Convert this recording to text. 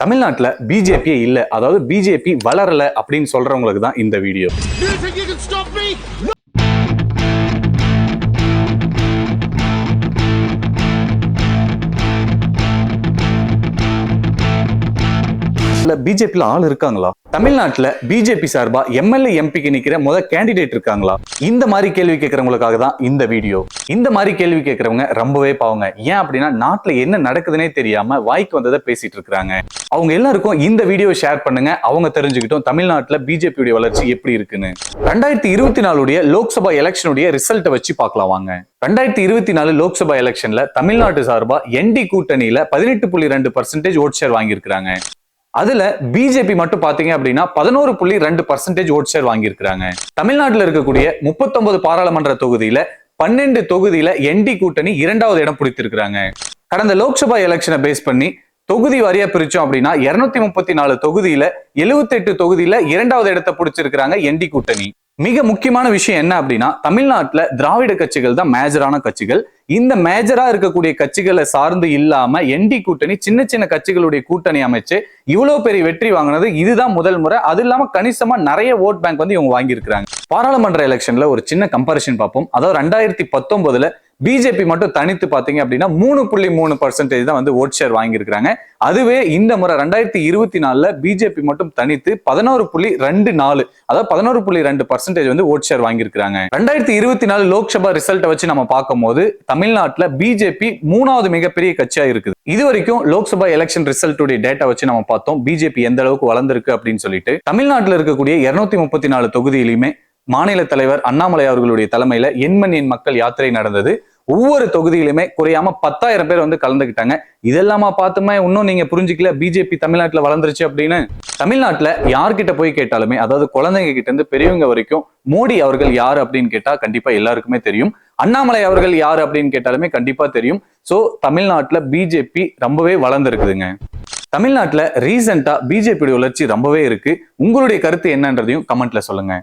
தமிழ்நாட்டுல பிஜேபியே இல்ல. அதாவது பிஜேபி வளரல அப்படின்னு சொல்றவங்களுக்கு தான் இந்த வீடியோ. You ஆள் இருக்காங்களா? தமிழ்நாட்டுல பிஜேபி சார்பா எம்எல்ஏ எம்பிக்கு நிற்கிற முத கேண்டிடேட் இருக்காங்களா? இந்த மாதிரி கேள்வி கேட்கறவங்களுக்காக தான் இந்த வீடியோ. இந்த மாதிரி கேள்வி கேட்கறவங்க ரொம்பவே பாவங்க. ஏன் அப்படின்னா நாட்டுல என்ன நடக்குதுன்னே தெரியாம வாய்க்கு வந்ததை பேசிட்டு இருக்காங்க அவங்க எல்லாருக்கும் இந்த வீடியோ ஷேர் பண்ணுங்க. அவங்க தெரிஞ்சுக்கிட்டோம் தமிழ்நாட்டுல பிஜேபியுடைய வளர்ச்சி எப்படி இருக்குன்னு. ரெண்டாயிரத்தி இருபத்தி நாலுடைய லோக்சபா எலெக்ஷனுடைய ரிசல்ட்டை வச்சு பார்க்கலாம் வாங்க. ரெண்டாயிரத்தி இருபத்தி நாலு லோக்சபா எலெக்ஷன்ல தமிழ்நாட்டு சார்பா என்டி கூட்டணியில பதினெட்டு புள்ளி ரெண்டு பர்சன்டேஜ் ஓட் ஷேர் வாங்கியிருக்கிறாங்க. அதுல பிஜேபி மட்டும் பாத்தீங்க அப்படின்னா பதினோரு புள்ளி ரெண்டு பர்சன்டேஜ் ஓட் ஷேர் வாங்கியிருக்கிறாங்க. தமிழ்நாட்டுல இருக்கக்கூடிய முப்பத்தொன்பது பாராளுமன்ற தொகுதியில பன்னெண்டு தொகுதியில என்டி கூட்டணி இரண்டாவது இடம் பிடித்திருக்கிறாங்க. கடந்த லோக்சபா எலெக்ஷனை பேஸ் பண்ணி தொகுதி வாரியா பிரிச்சோம் அப்படின்னா இருநூத்தி முப்பத்தி நாலு தொகுதியில 78 தொகுதியில இரண்டாவது இடத்தை பிடிச்சிருக்கிறாங்க என்டி கூட்டணி. மிக முக்கியமான விஷயம் என்ன அப்படின்னா தமிழ்நாட்டில் திராவிட கட்சிகள் தான் மேஜரான கட்சிகள். இந்த மேஜரா இருக்கக்கூடிய கட்சிகளை சார்ந்து இல்லாம என்டி கூட்டணி சின்ன சின்ன கட்சிகளுடைய கூட்டணி அமைச்சு இவ்வளவு பெரிய வெற்றி வாங்கினது இதுதான் முதல் முறை. அது இல்லாம கணிசமா நிறைய ஓட் பேங்க் வந்து இவங்க வாங்கியிருக்கிறாங்க. பாராளுமன்ற எலெக்ஷன்ல ஒரு சின்ன கம்பாரிசன் பார்ப்போம். அதாவது ரெண்டாயிரத்தி பத்தொன்பதுல பிஜேபி மட்டும் தனித்து பாத்தீங்க அப்படின்னா மூணு புள்ளி மூணு பர்சன்டேஜ் தான் வந்து ஓட் ஷேர் வாங்கியிருக்கிறாங்க. அதுவே இந்த முறை ரெண்டாயிரத்தி இருபத்தி நாலுல பிஜேபி மட்டும் தனித்து பதினோரு புள்ளி ரெண்டு நாலு அதாவது பதினோரு புள்ளி ரெண்டு பர்சன்டேஜ் வந்து ஓட் ஷேர் வாங்கியிருக்கிறாங்க. ரெண்டாயிரத்தி இருபத்தி நாலு லோக்சபா ரிசல்ட்டை வச்சு நம்ம பார்க்கும்போது தமிழ்நாட்டுல பிஜேபி மூணாவது மிகப்பெரிய கட்சியா இருக்குது. இது வரைக்கும் லோக்சபா எலெக்ஷன் ரிசல்ட்டுடைய டேட்டா வச்சு நம்ம பார்த்தோம் பிஜேபி எந்த அளவுக்கு வளர்ந்திருக்கு அப்படின்னு சொல்லிட்டு. தமிழ்நாட்டில் இருக்கக்கூடிய இருநூத்தி முப்பத்தி நாலு தொகுதியிலுமே மாநில தலைவர் அண்ணாமலை அவர்களுடைய தலைமையில எண்மன் எண் மக்கள் யாத்திரை நடந்தது. ஒவ்வொரு தொகுதியிலுமே குறையாம பத்தாயிரம் பேர் வந்து கலந்துக்கிட்டாங்க இதெல்லாமா பார்த்துமே இன்னும் நீங்க புரிஞ்சுக்கல பிஜேபி தமிழ்நாட்டுல வளர்ந்துருச்சு அப்படின்னு. தமிழ்நாட்டுல யார்கிட்ட போய் கேட்டாலுமே அதாவது குழந்தைங்க கிட்ட இருந்து பெரியவங்க வரைக்கும் மோடி அவர்கள் யார் அப்படின்னு கேட்டா கண்டிப்பா எல்லாருக்குமே தெரியும். அண்ணாமலை அவர்கள் யார் அப்படின்னு கேட்டாலுமே கண்டிப்பா தெரியும். சோ தமிழ்நாட்டுல பிஜேபி ரொம்பவே வளர்ந்துருக்குதுங்க. தமிழ்நாட்டுல ரீசெண்டா பிஜேபியோட வளர்ச்சி ரொம்பவே இருக்கு. உங்களுடைய கருத்து என்னன்றதையும் கமெண்ட்ல சொல்லுங்க.